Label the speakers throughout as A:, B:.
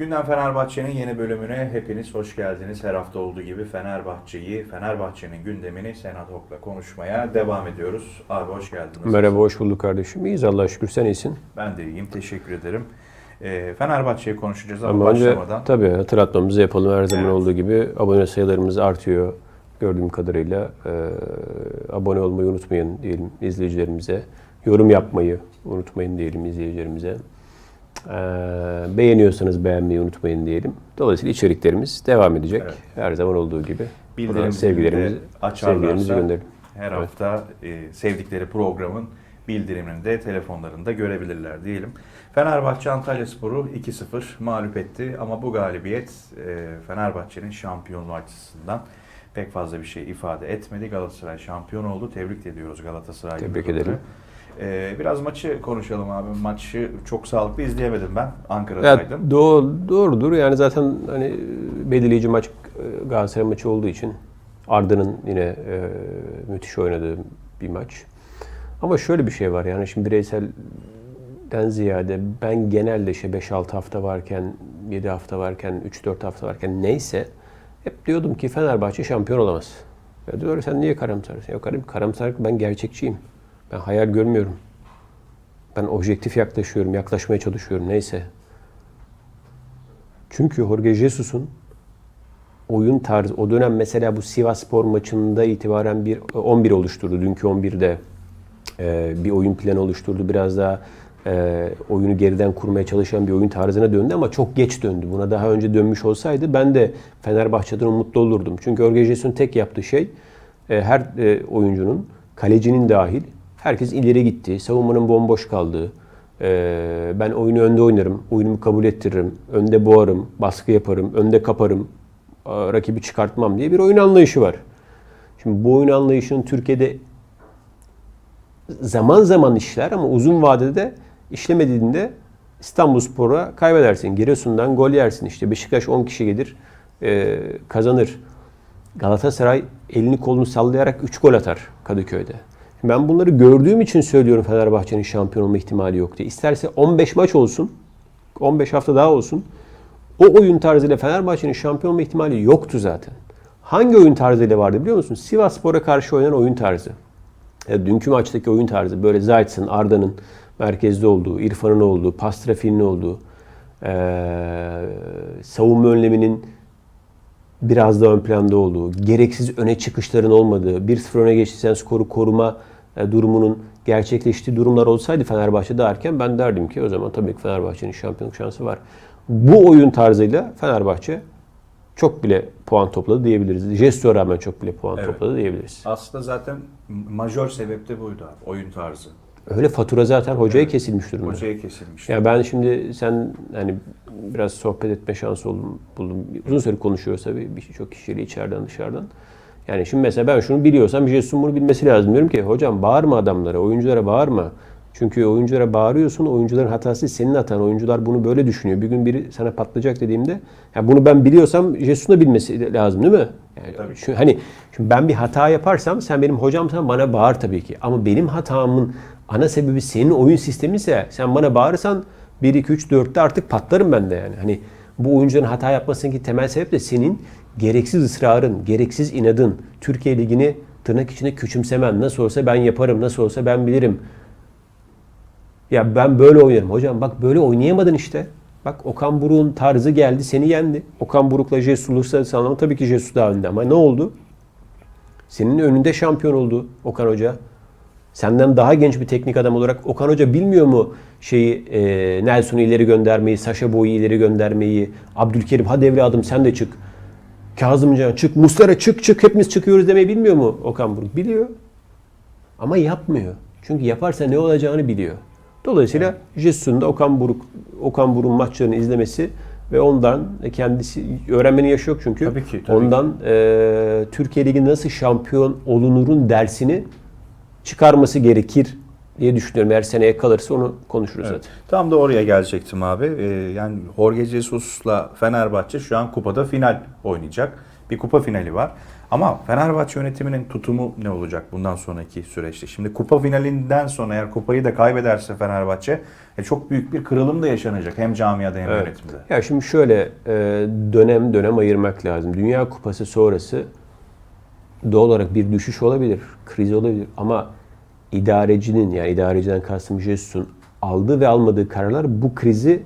A: Gündem Fenerbahçe'nin yeni bölümüne hepiniz hoş geldiniz. Her hafta olduğu gibi Fenerbahçe'yi, Fenerbahçe'nin gündemini Senat Ok'la konuşmaya devam ediyoruz. Abi hoş geldiniz.
B: Merhaba, hoş bulduk kardeşim. İyiyiz Allah'a şükür. Sen iyisin.
A: Ben de iyiyim, teşekkür ederim. Ee, Fenerbahçe'yi konuşacağız ama,
B: Ama önce
A: başlamadan.
B: tabii hatırlatmamızı yapalım. Her zaman
A: Evet.
B: olduğu gibi abone sayılarımız artıyor gördüğüm kadarıyla. Ee, abone olmayı unutmayın diyelim izleyicilerimize. Yorum yapmayı unutmayın diyelim izleyicilerimize. Ee, beğeniyorsanız beğenmeyi unutmayın diyelim. Dolayısıyla içeriklerimiz devam edecek.
A: Evet.
B: Her zaman olduğu gibi.
A: Bildirim
B: sevgilerimizi, sevgilerimizi gönderelim.
A: Her
B: Evet.
A: hafta e, sevdikleri programın bildirimini de telefonlarında görebilirler diyelim. Fenerbahçe Antalya Sporu 2-0 mağlup etti ama bu galibiyet e, Fenerbahçe'nin şampiyonluğu açısından pek fazla bir şey ifade etmedi. Galatasaray şampiyon oldu. Tebrik ediyoruz Galatasaray.
B: Tebrik ederim.
A: E, biraz maçı konuşalım abi. Maçı çok sağlıklı izleyemedim ben. Ankara'daydım.
B: doğru, doğrudur. Yani zaten hani belirleyici maç e, Galatasaray maçı olduğu için Arda'nın yine e, müthiş oynadığı bir maç. Ama şöyle bir şey var yani şimdi bireyselden ziyade ben genelde işte 5-6 hafta varken, 7 hafta varken, 3-4 hafta varken neyse hep diyordum ki Fenerbahçe şampiyon olamaz. Ya diyor sen niye karamsarsın? Yok karam, karamsarlık ben gerçekçiyim. Ben hayal görmüyorum. Ben objektif yaklaşıyorum, yaklaşmaya çalışıyorum neyse. Çünkü Jorge Jesus'un oyun tarzı, o dönem mesela bu Sivas Spor maçında itibaren bir 11 oluşturdu. Dünkü 11'de e, bir oyun planı oluşturdu. Biraz daha e, oyunu geriden kurmaya çalışan bir oyun tarzına döndü ama çok geç döndü. Buna daha önce dönmüş olsaydı ben de Fenerbahçe'den umutlu olurdum. Çünkü Jorge Jesus'un tek yaptığı şey e, her e, oyuncunun, kalecinin dahil herkes ileri gitti. Savunmanın bomboş kaldığı, ee, ben oyunu önde oynarım, oyunumu kabul ettiririm, önde boğarım, baskı yaparım, önde kaparım, rakibi çıkartmam diye bir oyun anlayışı var. Şimdi bu oyun anlayışının Türkiye'de zaman zaman işler ama uzun vadede işlemediğinde İstanbulspor'a kaybedersin. Giresun'dan gol yersin. İşte Beşiktaş 10 kişi gelir, e, kazanır. Galatasaray elini kolunu sallayarak 3 gol atar Kadıköy'de. Ben bunları gördüğüm için söylüyorum Fenerbahçe'nin şampiyon olma ihtimali yok diye. İsterse 15 maç olsun, 15 hafta daha olsun. O oyun tarzıyla Fenerbahçe'nin şampiyon olma ihtimali yoktu zaten. Hangi oyun tarzıyla vardı biliyor musun? Sivas Spor'a karşı oynanan oyun tarzı. Ya dünkü maçtaki oyun tarzı böyle Zayt'sın, Arda'nın merkezde olduğu, İrfan'ın olduğu, pas trafiğinin olduğu, eee, savunma önleminin biraz daha ön planda olduğu, gereksiz öne çıkışların olmadığı, 1-0 öne geçtiysen skoru koruma e, durumunun gerçekleştiği durumlar olsaydı Fenerbahçe daha erken ben derdim ki o zaman tabii ki Fenerbahçe'nin şampiyonluk şansı var. Bu oyun tarzıyla Fenerbahçe çok bile puan topladı diyebiliriz. Jesto'ya rağmen çok bile puan
A: Evet.
B: topladı diyebiliriz.
A: Aslında zaten majör sebep de buydu abi. Oyun tarzı.
B: Öyle fatura zaten hocaya kesilmiş durumda.
A: Hocaya kesilmiş.
B: Ya ben şimdi sen hani biraz sohbet etme şansı oldum, buldum. Uzun süre konuşuyoruz tabii birçok kişiyle içeriden dışarıdan. Yani şimdi mesela ben şunu biliyorsam Jesus'un bunu bilmesi lazım. Diyorum ki hocam bağırma adamlara, oyunculara bağırma. Çünkü oyunculara bağırıyorsun, oyuncuların hatası senin hatan. Oyuncular bunu böyle düşünüyor. Bir gün biri sana patlayacak dediğimde, ya bunu ben biliyorsam Jesus'un da bilmesi lazım değil mi? Yani
A: Tabii.
B: şu, hani şimdi ben bir hata yaparsam sen benim hocamsan bana bağır tabii ki. Ama benim hatamın ana sebebi senin oyun sisteminse sen bana bağırırsan 1 2 3 4'te artık patlarım ben de yani. Hani bu oyuncuların hata yapmasındaki temel sebep de senin gereksiz ısrarın, gereksiz inadın, Türkiye Ligi'ni tırnak içinde küçümsemen. Nasıl olsa ben yaparım, nasıl olsa ben bilirim. Ya ben böyle oynarım. Hocam bak böyle oynayamadın işte. Bak Okan Buruk'un tarzı geldi seni yendi. Okan Buruk'la Jesus uluslararası anlamda tabii ki Jesus daha önde ama ne oldu? Senin önünde şampiyon oldu Okan Hoca. Senden daha genç bir teknik adam olarak Okan Hoca bilmiyor mu şeyi e, Nelson'u ileri göndermeyi, Saşa Boy'u ileri göndermeyi, Abdülkerim hadi evladım sen de çık. Kazımcan çık, Muslera çık çık hepimiz çıkıyoruz demeyi bilmiyor mu Okan Buruk? Biliyor. Ama yapmıyor. Çünkü yaparsa ne olacağını biliyor. Dolayısıyla Jesus'un da Okan Buruk, Okan Buruk'un maçlarını izlemesi ve ondan kendisi öğrenmenin yaşı yok çünkü.
A: Tabii ki, tabii
B: ondan e, Türkiye Ligi nasıl şampiyon olunurun dersini çıkarması gerekir diye düşünüyorum. Eğer seneye kalırsa onu konuşuruz
A: Evet.
B: zaten.
A: Tam da oraya gelecektim abi. Ee, yani Jorge Jesus'la Fenerbahçe şu an kupada final oynayacak. Bir kupa finali var. Ama Fenerbahçe yönetiminin tutumu ne olacak bundan sonraki süreçte? Şimdi kupa finalinden sonra eğer kupayı da kaybederse Fenerbahçe e, çok büyük bir kırılım da yaşanacak hem camiada hem
B: Evet.
A: yönetimde.
B: Ya şimdi şöyle e, dönem dönem ayırmak lazım. Dünya Kupası sonrası doğal olarak bir düşüş olabilir, kriz olabilir ama idarecinin yani idareciden kastım Jesus'un aldığı ve almadığı kararlar bu krizi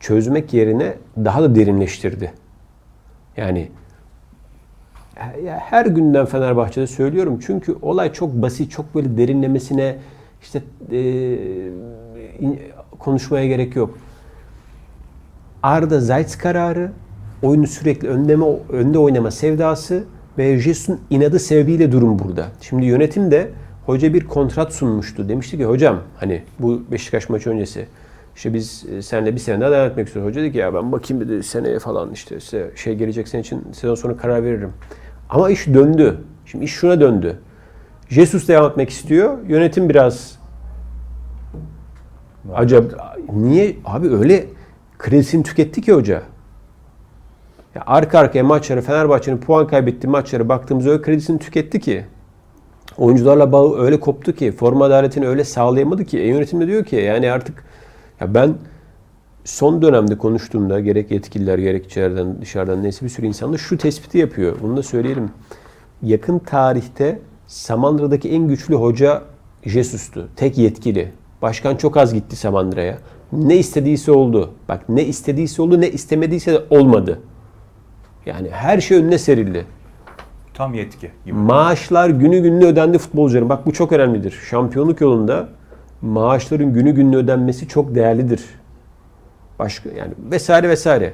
B: çözmek yerine daha da derinleştirdi. Yani ya her günden Fenerbahçe'de söylüyorum çünkü olay çok basit, çok böyle derinlemesine işte e, konuşmaya gerek yok. Arda Zayt kararı, oyunu sürekli önleme, önde oynama sevdası ve Jesus'un inadı sebebiyle durum burada. Şimdi yönetim de hoca bir kontrat sunmuştu. Demişti ki hocam hani bu Beşiktaş maçı öncesi işte biz e, seninle bir sene daha devam etmek istiyoruz. Hoca dedi ki ya ben bakayım dedi seneye falan işte size şey gelecek sene için sezon sonu karar veririm. Ama iş döndü. Şimdi iş şuna döndü. Jesus devam etmek istiyor. Yönetim biraz acaba niye abi öyle kredisini tüketti ki hoca. Ya arka arkaya maçları Fenerbahçe'nin puan kaybettiği maçlara baktığımızda öyle kredisini tüketti ki. Oyuncularla bağı öyle koptu ki, forma adaletini öyle sağlayamadı ki. E, yönetim diyor ki yani artık ya ben son dönemde konuştuğumda gerek yetkililer gerek içeriden dışarıdan neyse bir sürü insan da şu tespiti yapıyor. Bunu da söyleyelim. Yakın tarihte Samandıra'daki en güçlü hoca Jesus'tu. Tek yetkili. Başkan çok az gitti Samandıra'ya. Ne istediyse oldu. Bak ne istediyse oldu ne istemediyse de olmadı. Yani her şey önüne serildi.
A: Tam yetki gibi.
B: Maaşlar günü gününe ödendi futbolcuların. Bak bu çok önemlidir. Şampiyonluk yolunda maaşların günü gününe ödenmesi çok değerlidir. Başka yani vesaire vesaire.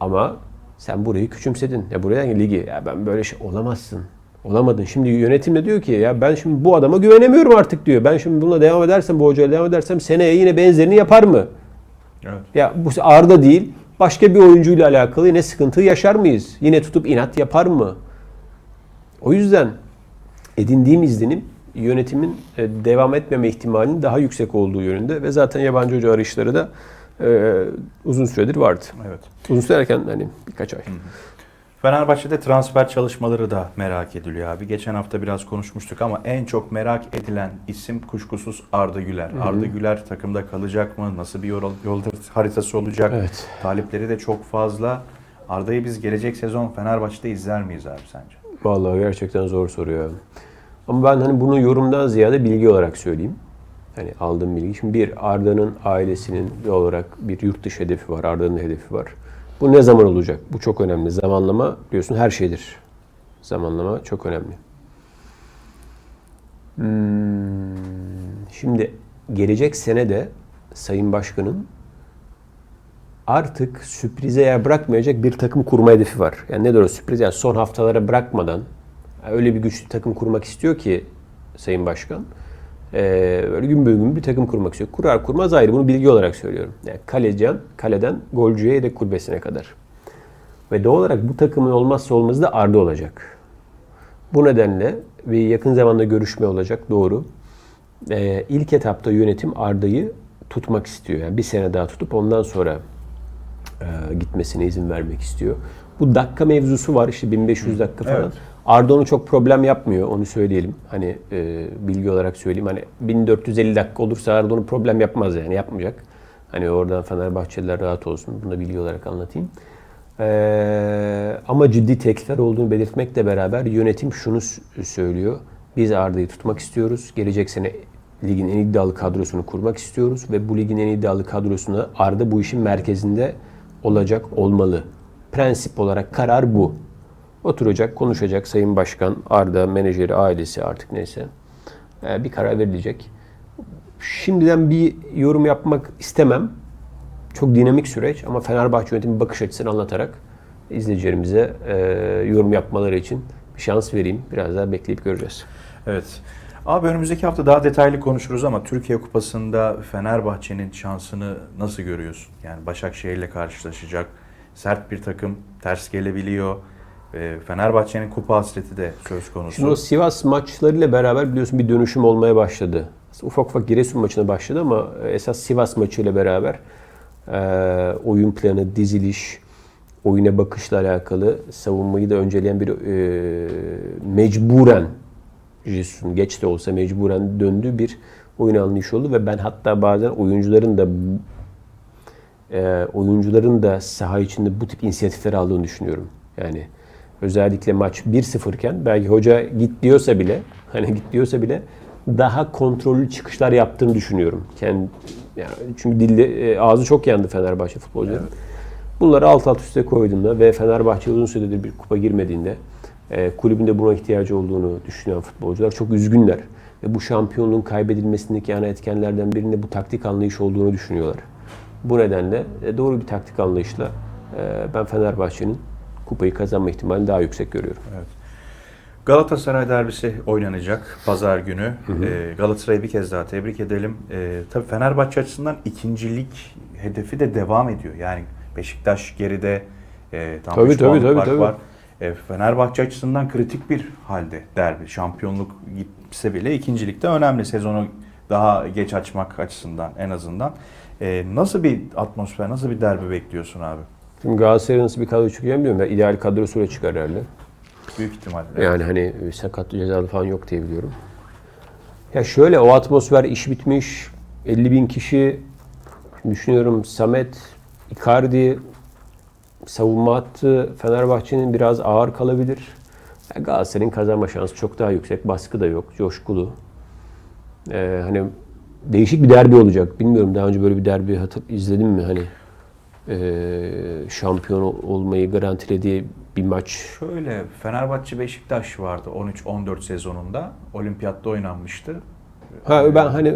B: Ama sen burayı küçümsedin. Ya buraya ligi ya ben böyle şey olamazsın. Olamadın. Şimdi yönetim de diyor ki ya ben şimdi bu adama güvenemiyorum artık diyor. Ben şimdi bununla devam edersem bu hocayla devam edersem seneye yine benzerini yapar mı?
A: Evet.
B: Ya bu Arda değil, başka bir oyuncuyla alakalı yine sıkıntı yaşar mıyız? Yine tutup inat yapar mı? O yüzden edindiğim izlenim yönetimin e, devam etmeme ihtimalinin daha yüksek olduğu yönünde ve zaten yabancı hoca arayışları da e, uzun süredir vardı.
A: Evet.
B: Uzun süre hani birkaç ay.
A: Fenerbahçe'de transfer çalışmaları da merak ediliyor abi. Geçen hafta biraz konuşmuştuk ama en çok merak edilen isim kuşkusuz Arda Güler. Arda Güler takımda kalacak mı? Nasıl bir yol, yol haritası olacak?
B: Evet.
A: Talipleri de çok fazla. Arda'yı biz gelecek sezon Fenerbahçe'de izler miyiz abi sence?
B: Vallahi gerçekten zor soruyor. Ama ben hani bunu yorumdan ziyade bilgi olarak söyleyeyim. Hani aldığım bilgi. Şimdi bir Arda'nın ailesinin olarak bir yurt dışı hedefi var. Arda'nın hedefi var. Bu ne zaman olacak? Bu çok önemli. Zamanlama biliyorsun her şeydir. Zamanlama çok önemli. Hmm, şimdi gelecek sene de Sayın Başkan'ın artık sürprize yer bırakmayacak bir takım kurma hedefi var. Yani nedir o sürpriz? Yani son haftalara bırakmadan öyle bir güçlü takım kurmak istiyor ki Sayın Başkan. Ee, böyle gün be gün bir takım kurmak istiyor. Kurar kurmaz ayrı. Bunu bilgi olarak söylüyorum. Yani kaleciden, kaleden golcüye yedek kulübesine kadar. Ve doğal olarak bu takımın olmazsa olmazı da Arda olacak. Bu nedenle bir yakın zamanda görüşme olacak doğru. Ee, ilk etapta yönetim Arda'yı tutmak istiyor. Yani bir sene daha tutup ondan sonra e, gitmesine izin vermek istiyor. Bu dakika mevzusu var işte 1500 dakika falan.
A: Evet.
B: Arda onu çok problem yapmıyor onu söyleyelim. Hani e, bilgi olarak söyleyeyim. Hani 1450 dakika olursa Arda onu problem yapmaz yani yapmayacak. Hani oradan Fenerbahçeliler rahat olsun. Bunu da bilgi olarak anlatayım. Ee, ama ciddi teklifler olduğunu belirtmekle beraber yönetim şunu söylüyor. Biz Arda'yı tutmak istiyoruz. Gelecek sene ligin en iddialı kadrosunu kurmak istiyoruz ve bu ligin en iddialı kadrosunda Arda bu işin merkezinde olacak olmalı. Prensip olarak karar bu. Oturacak, konuşacak Sayın Başkan, Arda, menajeri, ailesi artık neyse. Ee, bir karar verilecek. Şimdiden bir yorum yapmak istemem. Çok dinamik süreç ama Fenerbahçe yönetimi bakış açısını anlatarak izleyicilerimize e, yorum yapmaları için bir şans vereyim. Biraz daha bekleyip göreceğiz.
A: Evet. Abi önümüzdeki hafta daha detaylı konuşuruz ama Türkiye Kupası'nda Fenerbahçe'nin şansını nasıl görüyorsun? Yani Başakşehir'le karşılaşacak. Sert bir takım, ters gelebiliyor. Ee, Fenerbahçe'nin kupa hasreti de söz konusu.
B: Şimdi o Sivas maçlarıyla beraber biliyorsun bir dönüşüm olmaya başladı. Ufak ufak Giresun maçına başladı ama esas Sivas maçıyla beraber e, oyun planı, diziliş, oyuna bakışla alakalı savunmayı da önceleyen bir e, mecburen Jesus'un geç de olsa mecburen döndüğü bir oyun anlayışı oldu ve ben hatta bazen oyuncuların da e, oyuncuların da saha içinde bu tip inisiyatifler aldığını düşünüyorum. Yani özellikle maç 1-0 iken belki hoca git diyorsa bile hani git diyorsa bile daha kontrollü çıkışlar yaptığını düşünüyorum. Kendi, yani çünkü dille, e, ağzı çok yandı Fenerbahçe futbolcuların. Bunları alt alt üste koyduğunda ve Fenerbahçe uzun süredir bir kupa girmediğinde e, kulübünde buna ihtiyacı olduğunu düşünen futbolcular çok üzgünler. Ve bu şampiyonluğun kaybedilmesindeki ana etkenlerden birinde bu taktik anlayış olduğunu düşünüyorlar. Bu nedenle e, doğru bir taktik anlayışla e, ben Fenerbahçe'nin kupayı kazanma ihtimalini daha yüksek görüyorum.
A: Evet. Galatasaray derbisi oynanacak pazar günü. Ee, Galatasaray'ı bir kez daha tebrik edelim. Ee, tabii Fenerbahçe açısından ikincilik hedefi de devam ediyor. Yani Beşiktaş geride e, tam
B: Tabii,
A: üç
B: tabii,
A: puanlık
B: tabii, tabii.
A: var. E, Fenerbahçe açısından kritik bir halde derbi. Şampiyonluk gitse bile ikincilikte önemli. Sezonu daha geç açmak açısından en azından. E, nasıl bir atmosfer, nasıl bir derbi bekliyorsun abi?
B: Şimdi Galatasaray'ın nasıl bir kadro çıkacağını bilmiyorum. Ben ideal kadro süre çıkar herhalde.
A: Büyük ihtimalle.
B: Yani hani sakatlı cezalı falan yok diye biliyorum. Ya şöyle o atmosfer iş bitmiş. 50 bin kişi düşünüyorum Samet, Icardi savunma hattı Fenerbahçe'nin biraz ağır kalabilir. Ya Galatasaray'ın kazanma şansı çok daha yüksek. Baskı da yok. Coşkulu. Ee, hani değişik bir derbi olacak. Bilmiyorum daha önce böyle bir derbi hatır, izledim mi? Hani ee, şampiyon olmayı garantilediği bir maç
A: Şöyle Fenerbahçe Beşiktaş vardı 13-14 sezonunda. Olimpiyatta oynanmıştı.
B: Ha ben hani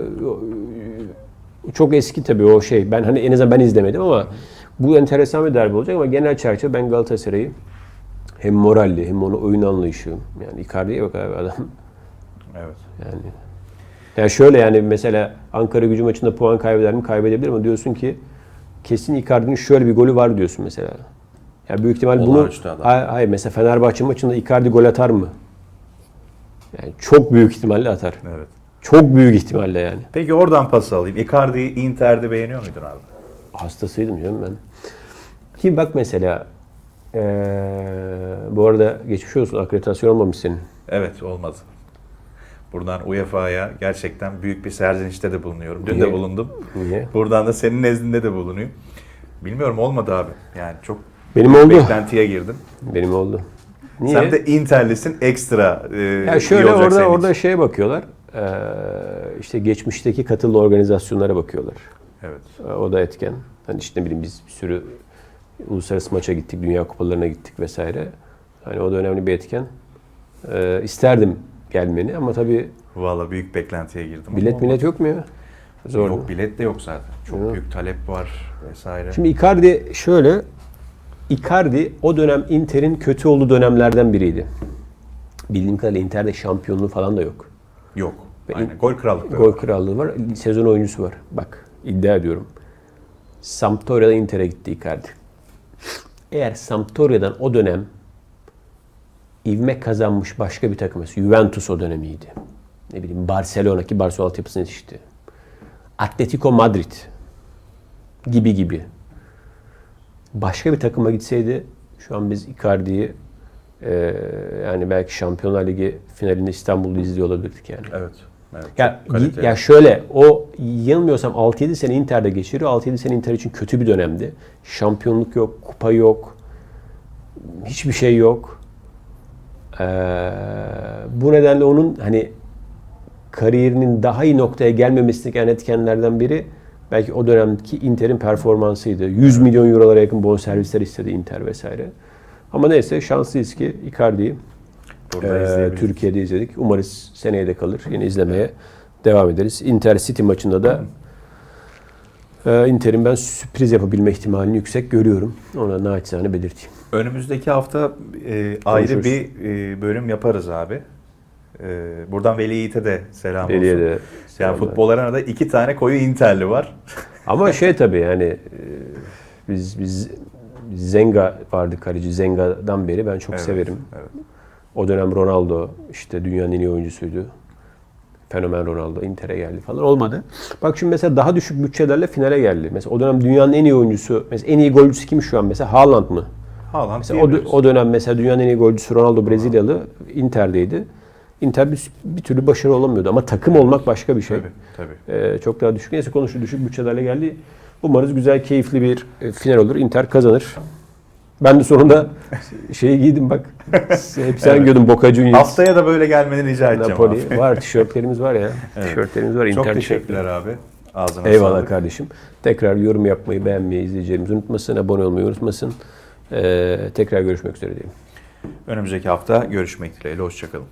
B: çok eski tabii o şey. Ben hani en azından ben izlemedim ama bu enteresan bir derbi olacak ama genel çerçeve ben Galatasaray'ı hem moralli hem onu oyun anlayışı yani Icardi'ye bak abi adam
A: Evet.
B: yani. Yani şöyle yani mesela Ankara gücü maçında puan kaybeder mi? Kaybedebilir ama diyorsun ki kesin Icardi'nin şöyle bir golü var diyorsun mesela. Ya büyük ihtimal bunu
A: Olağanüstü adam.
B: hayır, hayır mesela Fenerbahçe maçında Icardi gol atar mı? Yani çok büyük ihtimalle atar.
A: Evet.
B: Çok büyük ihtimalle yani.
A: Peki oradan pas alayım. Icardi'yi Inter'de beğeniyor muydun abi?
B: Hastasıydım canım ben. Ki bak mesela eee, bu arada geçmiş olsun akreditasyon olmamış senin.
A: Evet olmadı. Buradan UEFA'ya gerçekten büyük bir serzenişte de bulunuyorum. Dün
B: Niye?
A: de bulundum.
B: Niye?
A: Buradan da senin nezdinde de bulunuyor. Bilmiyorum olmadı abi. Yani çok
B: Benim oldu.
A: beklentiye girdim.
B: Benim oldu. Niye?
A: Sen de Inter'lisin ekstra e,
B: ya
A: iyi
B: şöyle
A: olacak
B: orada
A: senin
B: orada şeye bakıyorlar. eee, işte geçmişteki katıllı organizasyonlara bakıyorlar.
A: Evet.
B: Eee, O da etken. Hani işte ne bileyim biz bir sürü uluslararası maça gittik, dünya kupalarına gittik vesaire. Hani o da önemli bir etken. Eee isterdim gelmeni ama tabii
A: Valla büyük beklentiye girdim. ama
B: bilet
A: olmadı.
B: millet yok mu ya? Zor?
A: Yok bilet de yok zaten. Çok
B: Yok.
A: büyük talep var vesaire.
B: Şimdi Icardi şöyle, Icardi o dönem Inter'in kötü olduğu dönemlerden biriydi. Bildiğim kadarıyla Inter'de şampiyonluğu falan da yok.
A: yok. Aynen. Gol krallıkları.
B: Gol krallığı var, sezon oyuncusu var. Bak iddia ediyorum. Sampdoria'dan Inter'e gitti Icardi. Eğer Sampdoria'dan o dönem ivme kazanmış başka bir takım, Juventus o dönemiydi. Ne bileyim Barcelona ki Barcelona altyapısına yetişti. Atletico Madrid gibi gibi. Başka bir takıma gitseydi şu an biz Icardi'yi eee, yani belki Şampiyonlar Ligi finalinde İstanbul'da izliyor olabilirdik yani.
A: Evet. Evet.
B: Ya,
A: Çok kaliteli.
B: ya şöyle o yanılmıyorsam 6-7 sene Inter'de geçiriyor. 6-7 sene Inter için kötü bir dönemdi. Şampiyonluk yok, kupa yok. Hiçbir şey yok. Ee, bu nedenle onun hani kariyerinin daha iyi noktaya gelmemesindeki en etkenlerden biri belki o dönemki Inter'in performansıydı. 100 milyon eurolara yakın bonservisler istedi Inter vesaire. Ama neyse şanslıyız ki Icardi'yi
A: Burada
B: ee. Türkiye'de izledik. Umarız seneye de kalır. Yine izlemeye devam ederiz. Inter City maçında da e, Inter'in ben sürpriz yapabilme ihtimalini yüksek görüyorum. Ona naçizane belirteyim.
A: Önümüzdeki hafta e, ayrı
B: Konuşuruz.
A: bir e, bölüm yaparız abi. E, buradan Veli Yiğit'e de selam
B: Veli'ye
A: olsun.
B: de
A: Yani futbol arenada iki tane koyu Inter'li var.
B: Ama şey tabii yani e, biz biz Zenga vardı kaleci. Zenga'dan beri ben çok
A: Evet,
B: severim.
A: evet.
B: O dönem Ronaldo işte dünyanın en iyi oyuncusuydu. Fenomen Ronaldo Inter'e geldi falan olmadı. Bak şimdi mesela daha düşük bütçelerle finale geldi. Mesela o dönem dünyanın en iyi oyuncusu, mesela en iyi golcüsü kim şu an mesela? Haaland mı?
A: Haaland
B: Mesela o, o dönem mesela dünyanın en iyi golcüsü Ronaldo Brezilyalı Inter'deydi. Inter bir, bir türlü başarılı olamıyordu ama takım olmak başka bir şey.
A: Tabii, tabii.
B: Ee, çok daha düşük. Neyse konuşu düşük bütçelerle geldi. Umarız güzel, keyifli bir e, final olur. Inter kazanır. Ben de sonunda şeyi giydim bak. Hep sen
A: Evet.
B: giyiyordun Boca Juniors.
A: Haftaya da böyle gelmeni rica edeceğim
B: Napoli.
A: abi.
B: Var tişörtlerimiz var ya.
A: Evet.
B: Tişörtlerimiz var.
A: Çok teşekkürler abi. Ağzına
B: Eyvallah
A: sağlık.
B: kardeşim. Tekrar yorum yapmayı, beğenmeyi izleyicilerimiz unutmasın. Abone olmayı unutmasın. Ee, tekrar görüşmek üzere diyelim.
A: Önümüzdeki hafta görüşmek dileğiyle. Hoşçakalın.